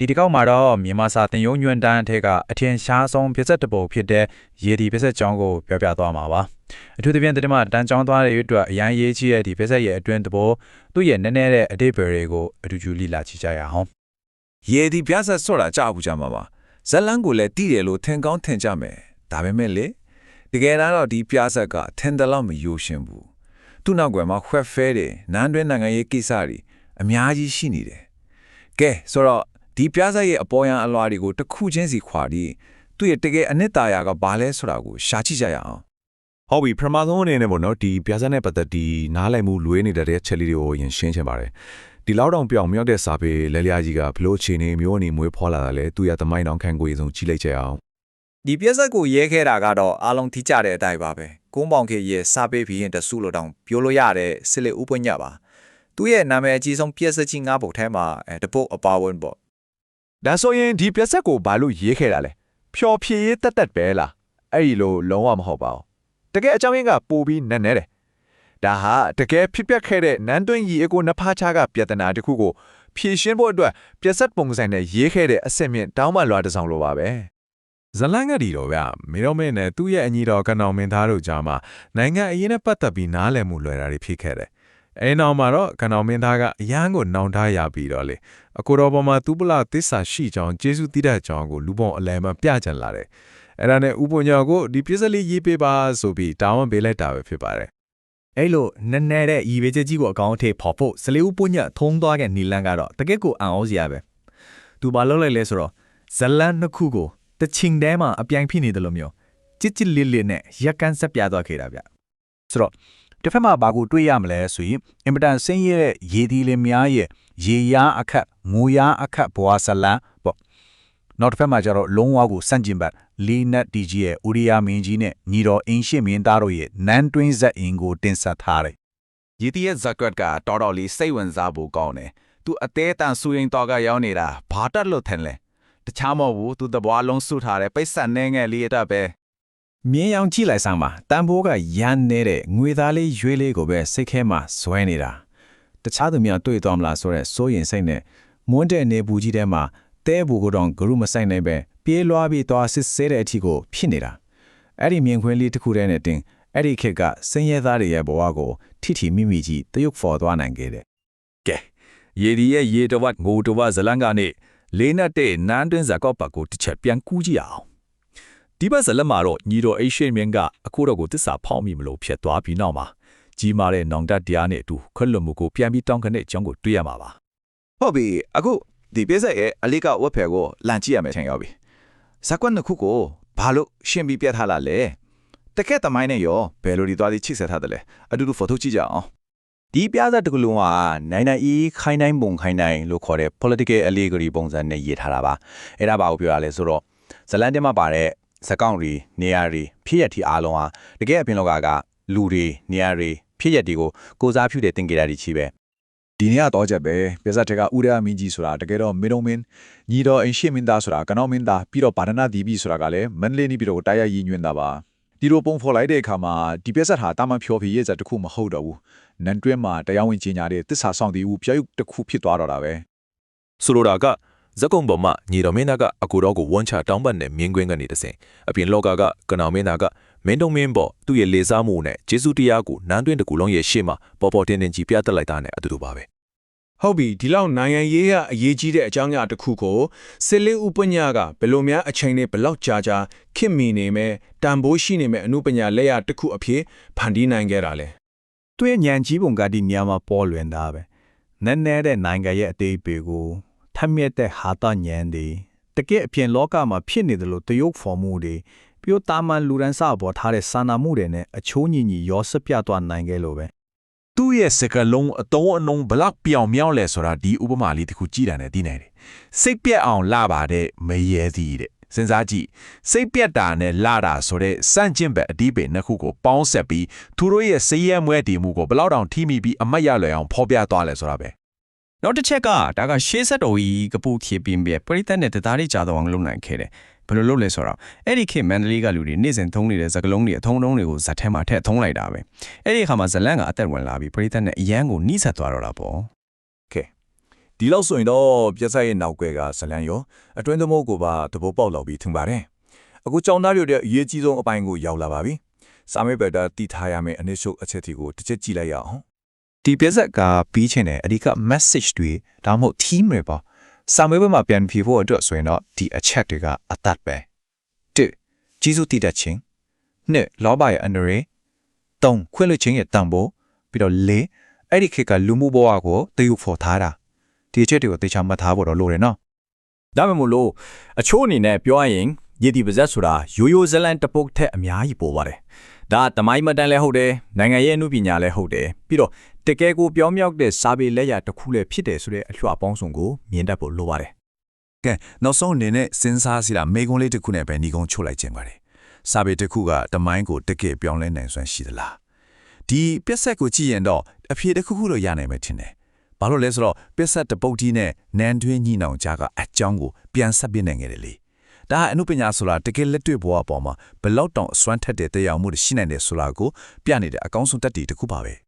ဒီတစ်ကောက်မှာတော့မြန်မာစာသင်ယုံညွန့်တန်းအထက်ကအထင်ရှားဆုံးဖြစ်ဆက်တစ်ပုဒ်ဖြစ်တဲ့ရေဒီဖြစ်ဆက်ကြောင်းကိုပြောပြသွားမှာပါအထူးသဖြင့်ဒီမှာတန်းကြောင်းသွားတဲ့အတွက်အရန်ရေးကြီးတဲ့ဒီဖြစ်ဆက်ရဲ့အတွင်းတဘောသူ့ရဲ့နည်းနည်းတဲ့အတိတ်ပဲတွေကိုအတူတူလိလာကြည့်ကြရအောင်ရေဒီပြဆက်ဆော့တာကြားဘူးကြမှာပါဇလန်းကိုလည်းတီးတယ်လို့ထင်ကောင်းထင်ကြမယ်ဒါပေမဲ့လေတကယ်တမ်းတော့ဒီပြဆက်ကထင်တယ်လို့မယိုရှင်ဘူးသူ့နောက်ကွယ်မှာခွက်ဖဲတယ်နန်းတွင်းနိုင်ငံရေးကိစ္စတွေအများကြီးရှိနေတယ်ကဲဆိုတော့ ဒီပြဆက်ရဲ့အပေါ်ယံအလွာတွေကိုတစ်ခုချင်းစီခွာပြီးသူ့ရဲ့တကယ်အနှစ်သာရကဘာလဲဆိုတာကိုရှာကြည့်ကြရအောင်ဟုတ်ပြီပထမဆုံးအနေနဲ့ပေါ့နော်ဒီပြဇာတ်နဲ့ပတ်သက်ဒီနားလည်မှုလွဲနေတဲ့ချက်လေးတွေကိုရင်ရှင်းချင်ပါတယ်ဒီလောက်တောင်ပြောင်မြောက်တဲ့စာပေလဲလျာကြီးကဘလို့အခြေအနေမျိုးအနေမွေးဖော်လာတာလဲသူရသမိုင်းတောင်ခန့်ကိုယ်ဆုံးကြီးလိုက်ကြအောင်ဒီပြက်ဆက်ကိုရဲခဲ့တာကတော့အားလုံးထိကြတဲ့အတိုင်းပါပဲကုန်းပေါင်ခေရဲ့စာပေဘီရင်တဆုလို့တောင်ပြောလို့ရတဲ့စစ်လေဥပွင့်ညပါသူ့ရဲ့နာမည်အကြီးဆုံးပြက်ဆက်ကြီးငါးပုတ်ထဲမှာအဲတပုတ်အပါဝင်ပေါ့ ဒါဆိုရင်ဒီပြက်ဆက်ကိုဘာလို့ရေးခဲ့တာလဲဖြော်ဖြေရေးတက်တက်ပဲလားအဲ့ဒီလိုလုံးဝမဟုတ်ပါဘူးတကယ်အကြောင်းရင်းကပိုပြီးနက်နဲတယ်ဒါဟာတကယ်ဖြစ်ပျက်ခဲ့တဲ့နန်းတွင်းရီအကိုနဖားချားကပြဿနာတစ်ခုကိုဖြေရှင်းဖို့အတွက်ပြက်ဆက်ပုံစံနဲ့ရေးခဲ့တဲ့အစစ်မြင့်တောင်းပန်လွှာတစ်စောင်လိုပါပဲဇလန်ကဒီတော့ဗျမေတော်မင်းနဲ့သူ့ရဲ့အညီတော်ကနောင်မင်းသားတို့ကြားမှာနိုင်ငံအရေးနဲ့ပတ်သက်ပြီးနားလည်မှုလွယ်တာတွေဖြစ်ခဲ့တယ် အဲနောက်မှာတော့ကနောင်မင်းသားကအရန်ကိုနောင်ထားရပြီးတော့လေအကိုတော်ပေါ်မှာသူပလသစ္စာရှိကြောင်းကျေးဇူးတည်တဲ့ကြောင်းကိုလူပေါင်းအလယ်မှာပြကြလာတယ်အဲ့ဒါနဲ့ဥပညာကိုဒီပြစ္စလေးရေးပေးပါဆိုပြီးတာဝန်ပေးလိုက်တာပဲဖြစ်ပါတယ်အဲ့လိုနည်းနည်းတဲ့ဤဝေချက်ကြီးကိုအကောင့်အထည်ပေါ်ဖို့စလေးဦးပွညက်ထုံးသွားတဲ့နီလန်းကတော့တကယ့်ကိုအံ့ဩစရာပဲသူဘာလုပ်လိုက်လဲဆိုတော့ဇလန်နှစ်ခုကိုတချင်တဲမှာအပြိုင်ဖြစ်နေတယ်လို့မျိုးချစ်ချစ်လေးလေးနဲ့ရက်ကန်ဆက်ပြသွားခဲ့တာဗျဆိုတော့ တစ်ဖက်မှာဘာကိုတွေးရမလဲဆိုရင်အင်ပတန်ဆင်းရဲတဲ့ရေဒီလင်များရဲ့ရေရားအခက်ငိုရားအခက်ဘွာဆလန်ပေါ့နောက်တစ်ဖက်မှာကျတော့လုံးဝကိုစန့်ကျင်ဘတ်လီနတ်တီကြီးရဲ့ဥရိယာမင်းကြီးနဲ့ညီတော်အင်းရှင်းမင်းသားတို့ရဲ့နန်းတွင်းဇက်အင်ကိုတင်ဆက်ထားတယ်ရည်တည်ရဲ့ဇက်ကတ်ကတော်တော်လေးစိတ်ဝင်စားဖို့ကောင်းတယ်။ तू အသေးအတန်ဆူရင်တော့ကရောက်နေတာဘာတက်လို့ထင်လဲ။တခြားမဟုတ်ဘူး။ तू တဘွားလုံးစုထားတဲ့ပိတ်ဆက်နေငယ်လေးအတက်ပဲ မြင်းရောင်ကြည့်လိုက်စမ်းပါတန်ဖိုးကရမ်းနေတဲ့ငွေသားလေးရွေးလေးကိုပဲစိတ်ထဲမှာဇွဲနေတာတခြားသူများတွေ့သွားမလားဆိုတော့စိုးရင်စိတ်နဲ့မွန်းတဲ့နေဘူးကြီးထဲမှာတဲဘူးကိုတော့ဂရုမဆိုင်နိုင်ပဲပြေးလွှားပြီးသွားစစ်ဆေးတဲ့အထီကိုဖြစ်နေတာအဲ့ဒီမြင်ခွင်းလေးတစ်ခုတည်းနဲ့တင်အဲ့ဒီခေတ်ကစင်းရဲသားတွေရဲ့ဘဝကိုထိထိမိမိကြီးတရုပ်ဖော်သွားနိုင်ခဲ့တယ်ကဲရေဒီရဲ့ရေတဝတ်ငိုတဝတ်ဇလန်းကနေလေးနဲ့တဲ့နန်းတွင်းဇကော့ပတ်ကိုတစ်ချက်ပြန်ကူးကြည့်အောင် ဒီဘက်ဇလက်မှာတော့ညီတော်အိရှိမင်းကအခုတော့ကိုတစ္ဆာဖောက်မိမလို့ဖြစ်သွားပြီးနောက်မှာကြီးမားတဲ့နောင်တတရားနဲ့အတူခွက်လွတ်မှုကိုပြန်ပြီးတောင်းခနဲ့အကြောင်းကိုတွေ့ရမှာပါဟုတ်ပြီအခုဒီပြည့်စက်ရဲ့အလေးကဝက်ဖယ်ကိုလန်ကြည့်ရမယ်ထင်ရောက်ပြီဇက်ကွက်နှစ်ခုကိုဘာလို့ရှင်းပြီးပြတ်ထားလာလဲတကက်သမိုင်းနဲ့ရောဘယ်လိုဒီသွားပြီးချိတ်ဆက်ထားတယ်လဲအတူတူဖော်ထုတ်ကြည့်ကြအောင်ဒီပြားသက်တစ်ခုလုံးကနိုင်နိုင်အီးခိုင်းတိုင်းပုံခိုင်းတိုင်းလို့ခေါ်တဲ့ political allegory ပုံစံနဲ့ရေးထားတာပါအဲ့ဒါဘာကိုပြောရလဲဆိုတော့ဇလန်တင်မှာပါတဲ့ ဇက်ကောင်တွေနေရာတွေဖြစ်ရတီအားလုံးဟာတကယ်အပြင်လောကကလူတွေနေရာတွေဖြစ်ရတီကိုကိုစားပြုတဲ့တင်ကြတာတွေချီပဲဒီနေ့ကတော့ချက်ပဲပြဇက်ထက်ကဥရယာမင်းကြီးဆိုတာတကယ်တော့မေတုံမင်းညီတော်အင်ရှင်းမင်းသားဆိုတာကနောင်မင်းသားပြီးတော့ဗာဒနာဒီဘီဆိုတာကလည်းမန်လေးနီပြီးတော့တာရရည်ညွှန်းတာပါဒီလိုပုံဖော်လိုက်တဲ့အခါမှာဒီပြဇက်ဟာတာမန်ဖြော်ဖြေရဲ့ဇက်တစ်ခုမဟုတ်တော့ဘူးနန်တွင်းမှာတရားဝင်ကြီးညာတဲ့တစ္ဆာဆောင်တည်ဦးပြောက်တစ်ခုဖြစ်သွားတော့တာပဲဆိုလိုတာက ဇက်ကုံပေါ်မှာညီတော်မင်းသားကအကူတော်ကိုဝန်းချတောင်းပတ်နဲ့မြင်းကွင်းကနေတဆင်အပြင်လောကကကနောင်မင်းသားကမင်းတုံမင်းပေါ်သူ့ရဲ့လေစားမှုနဲ့ဂျေစုတရားကိုနန်းတွင်းတစ်ခုလုံးရဲ့ရှေ့မှာပေါ်ပေါ်တင်တင်ကြီးပြသလိုက်တာနဲ့အတူတူပါပဲဟုတ်ပြီဒီလောက်နိုင်ငံရေးကအရေးကြီးတဲ့အကြောင်းအရာတစ်ခုကိုစစ်လေးဥပညာကဘယ်လိုများအချိန်နဲ့ဘယ်လောက်ကြာကြာခင်မီနေမဲ့တန်ဖိုးရှိနေမဲ့အမှုပညာလက်ရတစ်ခုအဖြစ်ဖန်တီးနိုင်ခဲ့တာလေသူ့ရဲ့ညံကြီးပုံကဒီညမှာပေါ်လွင်တာပဲနည်းနည်းတဲ့နိုင်ငံရဲ့အသေးပေကို ထက်မြက်တဲ့ဟာတညံတွေတကယ်အပြင်လောကမှာဖြစ်နေတယ်လို့တရုပ်ဖော်မှုတွေပြိုတာမန်လူရန်စပေါ်ထားတဲ့စာနာမှုတွေနဲ့အချိုးညီညီရောစပြသွားနိုင်ခဲ့လို့ပဲသူ့ရဲ့စကလုံးအတုံးအနှုံဘလောက်ပြောင်မြောက်လဲဆိုတာဒီဥပမာလေးတစ်ခုကြည့်တာနဲ့သိနိုင်တယ်စိတ်ပြက်အောင်လာပါတဲ့မရဲသည်တဲ့စဉ်းစားကြည့်စိတ်ပြက်တာနဲ့လာတာဆိုတဲ့စန့်ကျင်ဘက်အဒီပေနှစ်ခုကိုပေါင်းဆက်ပြီးသူတို့ရဲ့စည်ရဲမွဲတည်မှုကိုဘလောက်တောင်ထိမိပြီးအမတ်ရလွယ်အောင်ဖော်ပြသွားလဲဆိုတာပဲ နောက်တစ်ချက်ကဒါကရှေးဆက်တော်ကြီးကပူဖြည့်ပြီးပြပရိသတ်နဲ့တသားလေးကြာတော့အောင်လုပ်နိုင်ခဲ့တယ်ဘယ်လိုလုပ်လဲဆိုတော့အဲ့ဒီခေတ်မန္တလေးကလူတွေနေ့စဉ်သုံးနေတဲ့ဇကလုံးတွေအထုံးထုံးတွေကိုဇက်ထဲမှာထည့်ထုံးလိုက်တာပဲအဲ့ဒီအခါမှာဇလန့်ကအသက်ဝင်လာပြီးပရိသတ်နဲ့အရန်ကိုနှိစက်သွားတော့တာပေါ့ဒီလောက်ဆိုရင်တော့ပြဿနာရဲ့နောက်ွယ်ကဇလန်ရောအတွင်းသမုတ်ကိုပါသဘောပေါက်လောက်ပြီးထင်ပါတယ်အခုကြောင်းသားတွေရဲ့အရေးကြီးဆုံးအပိုင်းကိုရောက်လာပါပြီစာမေးပွဲတာတည်ထားရမယ့်အနည်းဆုံးအချက်တွေကိုတစ်ချက်ကြည့်လိုက်ရအောင် ဒီပြဇက်ကပြီးချင်တဲ့အဓိက message တွေဒါမှမဟုတ် theme တွေပေါ့စာမေးပွဲမှာပြန်ဖြေဖို့အတွက်ဆိုရင်တော့ဒီအချက်တွေကအတတ်ပဲ1ဂျေဇုတည်တတ်ခြင်း2လောဘရဲ့အန္တရာယ်3ခွင့်လွှတ်ခြင်းရဲ့တန်ဖိုးပြီးတော့4အဲ့ဒီခေတ်ကလူမှုဘဝကိုတည်ယူဖော်ထားတာဒီအချက်တွေကိုသေချာမှတ်ထားဖို့တော့လိုတယ်နော်ဒါမှမဟုတ်လို့အချိုးအနေနဲ့ပြောရရင်ရည်ဒီပါဇက်ဆိုတာရိုးရိုးဇလန်တပုတ်ထက်အများကြီးပိုပါတယ်။ ဒါတမိုင်းမတန်လည်းဟုတ်တယ်နိုင်ငံရဲ့အမှုပညာလည်းဟုတ်တယ်ပြီးတော့တကယ်ကိုပြောင်းမြောက်တဲ့စာပေလက်ရာတစ်ခုလည်းဖြစ်တယ်ဆိုတဲ့အလှအပေါင်းစုံကိုမြင်တတ်ဖို့လိုပါတယ်ကဲနောက်ဆုံးအနေနဲ့စဉ်းစားစီတာမေကွန်းလေးတစ်ခုနဲ့ပဲညီကုန်းချုပ်လိုက်ခြင်းပါတယ်စာပေတစ်ခုကတမိုင်းကိုတကယ်ပြောင်းလဲနိုင်စွမ်းရှိသလားဒီပြက်ဆက်ကိုကြည့်ရင်တော့အဖြေတစ်ခုခုတော့ရနိုင်မယ်ထင်တယ်ဘာလို့လဲဆိုတော့ပြက်ဆက်တပုတ်ကြီးနဲ့နန်းတွင်းညီနောင်ကြားကအကြောင်းကိုပြန်ဆက်ပြနိုင်ခဲ့တယ်လေ ဒါကအမှုပညာဆိုတာတကယ်လက်တွေ့ဘဝအပေါ်မှာဘယ်လောက်တောင်အစွမ်းထက်တဲ့တရားမှုတွေရှိနိုင်တယ်ဆိုတာကိုပြနေတဲ့အကောင်းဆုံးတက်တည်တစ်ခုပါပဲ